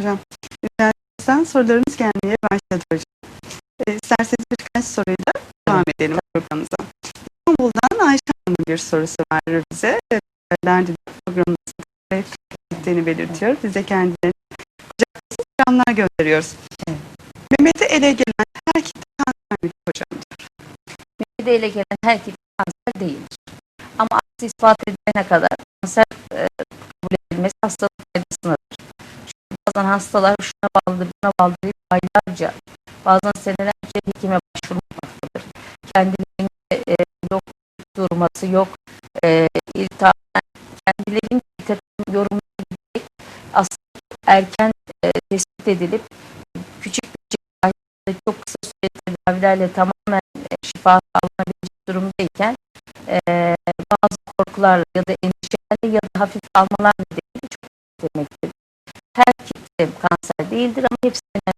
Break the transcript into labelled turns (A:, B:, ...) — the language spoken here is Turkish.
A: Hocam. Sen sorularımız gelmeye başladı hocam. E, isterseniz birkaç soruyla devam edelim programımıza. İstanbul'dan Ayşe Hanım'ın bir sorusu var bize. Evet, Derdi programımızın gittiğini belirtiyor. Bize kendilerine kucak selamlar gönderiyoruz.
B: Evet.
A: Mehmet'i ele gelen her kitle kanser midir hocam?
B: Mide ile gelen her kitle kanser değildir. Ama aksi ispat edilene kadar kanser e, kabul edilmesi hastalık faydasındadır. Bazen hastalar şuna bağlıdır, buna bağlıdır deyip aylarca, bazen senelerce hekime başvurmaktadır. Kendilerinde e, yok durması, yok e, iltihap, kendilerinin dikkat yorumları giderek aslında erken e, tespit edilip küçük cerrahide çok kısa süreli tedavilerle tamamen e, şifa sağlanabilecek durumdayken e, bazı korkularla ya da endişelerle ya da hafif almalar percent